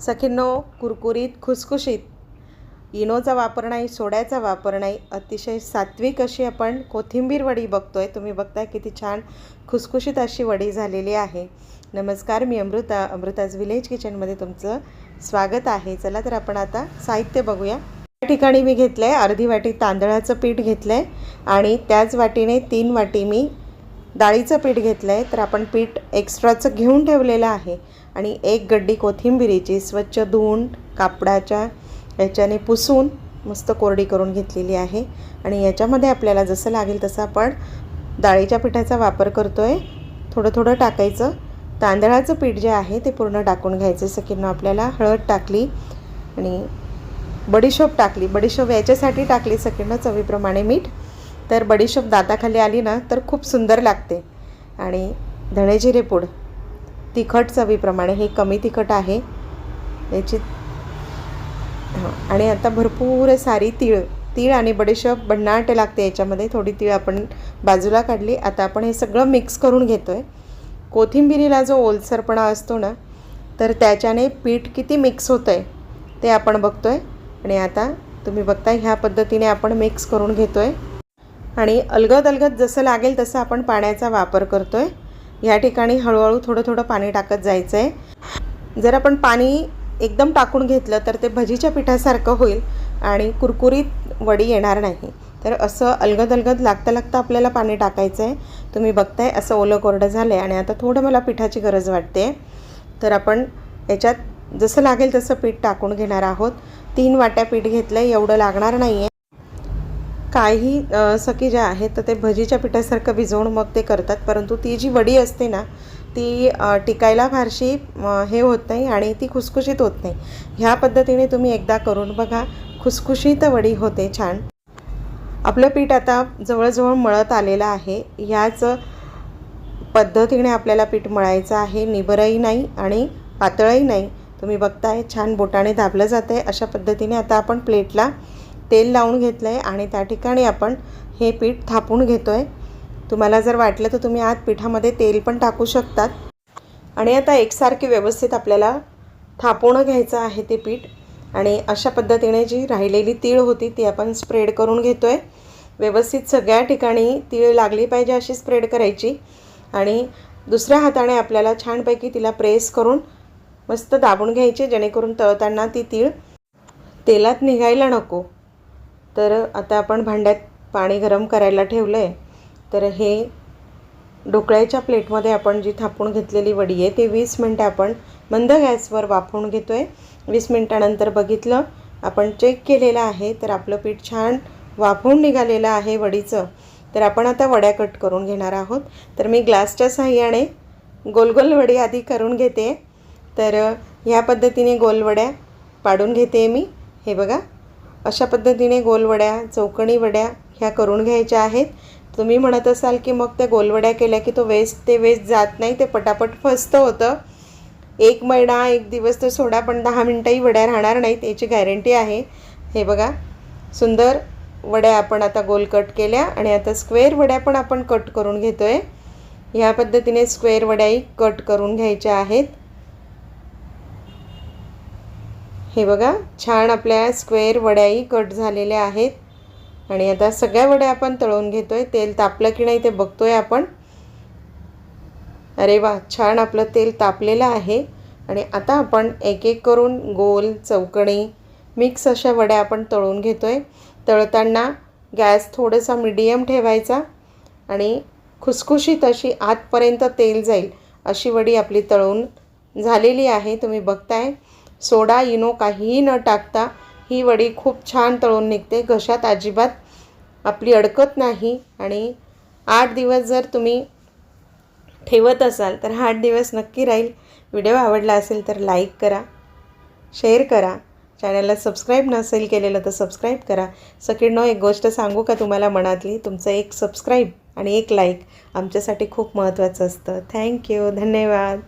सखींनो कुरकुरीत खुसखुशीत. इनोचा वापर नाही सोड्याचा वापर नाही. अतिशय सात्विक अशी आपण कोथिंबीर वडी बघतो आहे तुम्ही बघताय किती छान खुसखुशीत अशी वडी झालेली आहे. नमस्कार मी अमृता अमृताज विलेज किचनमध्ये तुमचं स्वागत आहे. चला तर आपण आता साहित्य बघूया. या ठिकाणी मी घेतलं आहे अर्धी वाटी तांदळाचं पीठ घेतलं आहे आणि त्याच वाटीने तीन वाटी मी डाळीचं पीठ घेतलं आहे तर आपण पीठ एक्स्ट्राचं घेऊन ठेवलेलं आहे. आणि एक गड्डी कोथिंबिरीची स्वच्छ धुवून कापडाच्या याच्याने पुसून मस्त कोरडी करून घेतलेली आहे. आणि याच्यामध्ये आपल्याला जसं लागेल तसं आपण डाळीच्या पिठाचा वापर करतो आहे थोडं थोडं टाकायचं. तांदळाचं पीठ जे आहे ते पूर्ण टाकून घ्यायचं. सकीनं आपल्याला हळद टाकली आणि बडीशोप टाकली. बडीशोप याच्यासाठी टाकली सकीनं चवीप्रमाणे मीठ. तर बडीशोप दाताखाली आली ना तर खूप सुंदर लागते. आणि धणे जिरे पूड तिखट चवीप्रमाणे हे कमी तिखट आहे. याची हां आणि आता भरपूर सारी तीळ तीळ आणि बडीशोप भन्नाट लागते याच्यामध्ये. थोडी तीळ आपण बाजूला काढली. आता आपण हे सगळं मिक्स करून घेतो आहे कोथिंबिरीला जो ओलसरपणा असतो ना तर त्याच्याने पीठ किती मिक्स होतं आहे ते आपण बघतो आहे आणि आता तुम्ही बघता ह्या पद्धतीने आपण मिक्स करून घेतो आहे आणि अलगद अलगद जसं लागेल तसं आपण पाण्याचा वापर करतो आहे ह्या ठिकाणी हळूहळू थोडं थोडं पाणी टाकत जायचं आहे जर आपण पाणी एकदम टाकून घेतलं तर ते भजीच्या पिठासारखं होईल आणि कुरकुरीत वडी येणार नाही. तर असं अलगद अलगद लागता लागता आपल्याला पाणी टाकायचं आहे तुम्ही बघताय असं ओलं कोरडं झालं आहे आणि आता थोडं मला पिठाची गरज वाटते. तर आपण याच्यात जसं लागेल तसं पीठ टाकून घेणार आहोत. तीन वाट्या पीठ घेतलं आहे एवढं लागणार नाही आहे काही सखी ज्या आहेत तर ते भजीच्या पिठासारखं भिजवून मग ते करतात. परंतु ती जी वडी असते ना ती टिकायला फारशी हे होत नाही आणि ती खुसखुशीत होत नाही. ह्या पद्धतीने तुम्ही एकदा करून बघा. खुसखुशीत वडी होते छान. आपलं पीठ आता जवळजवळ मळत आलेलं आहे. ह्याच पद्धतीने आपल्याला पीठ मळायचं आहे. निबरही नाही आणि पातळही नाही. तुम्ही बघताय छान बोटाने दाबलं जातं आहे अशा पद्धतीने आता आपण प्लेटला तेल लावून घेतलं आहे आणि त्या ठिकाणी आपण हे पीठ थापून घेतो आहे तुम्हाला जर वाटलं तर तुम्ही आत पिठामध्ये तेल पण टाकू शकतात. आणि आता एकसारखी व्यवस्थित आपल्याला थापून घ्यायचं आहे ते पीठ. आणि अशा पद्धतीने जी राहिलेली तीळ होती ती आपण स्प्रेड करून घेतो आहे व्यवस्थित सगळ्या ठिकाणी तीळ लागली पाहिजे अशी स्प्रेड करायची. आणि दुसऱ्या हाताने आपल्याला छानपैकी तिला प्रेस करून मस्त दाबून घ्यायची जेणेकरून तळताना ती तीळ तेलात निघायला नको. तर आता आपण भांड्यात पाणी गरम करायला ठेवलं आहे तर हे ढोकळ्याच्या प्लेटमध्ये आपण जी थापून घेतलेली वडी आहे ती वीस मिनटं आपण मंद गॅसवर वाफवून घेतो आहे वीस मिनटानंतर बघितलं आपण चेक केलेलं आहे तर आपलं पीठ छान वाफवून निघालेलं आहे वडीचं. तर आपण आता वड्या कट करून घेणार आहोत. तर मी ग्लासच्या साह्याने गोल गोल वडी आधी करून घेते. तर ह्या पद्धतीने गोलवड्या पाडून घेते मी. हे बघा अशा पद्धतीने गोलवड्या चौकणी वड्या ह्या करून घ्यायच्या आहेत. तुम्ही म्हणत असाल की मग त्या गोलवड्या केल्या की तो वेस्ट ते वेस्ट जात नाही ते पटापट फस्त होतं. एक महिना एक दिवस तर सोडा पण दहा मिनटंही वड्या राहणार नाहीत याची गॅरंटी आहे. हे बघा सुंदर वड्या आपण आता गोल कट केल्या आणि आता स्क्वेअर वड्या पण आपण कट करून घेतो आहे ह्या पद्धतीने स्क्वेअर वड्याही कट करून घ्यायच्या आहेत. हे बघा छान आपल्या स्क्वेअर वड्याही कट झालेल्या आहेत. आणि आता सगळ्या वड्या आपण तळून घेतो आहे तेल तापलं की नाही ते बघतो आहे आपण. अरे वा छान आपलं तेल तापलेलं आहे. आणि आता आपण एक एक करून गोल चौकणी मिक्स अशा वड्या आपण तळून घेतो आहे तळताना गॅस थोडासा मिडियम ठेवायचा आणि खुसखुशीत अशी आतपर्यंत तेल जाईल. अशी वडी आपली तळून झालेली आहे. तुम्ही बघताय. सोडा इनो काहीही न टाकता ही वडी खूप छान तळून निघते. घशात अजिबात आपली अडकत नाही आणि आठ दिवस जर तुम्ही ठेवत असाल तर हा आठ दिवस नक्की राहील. व्हिडिओ आवडला असेल तर लाईक करा शेअर करा. चॅनलला सबस्क्राईब नसेल केलेलं तर सबस्क्राईब करा. सकिडनो एक गोष्ट सांगू का तुम्हाला मनातली? तुमचं एक सबस्क्राईब आणि एक लाईक आमच्यासाठी खूप महत्त्वाचं असतं. थँक्यू धन्यवाद.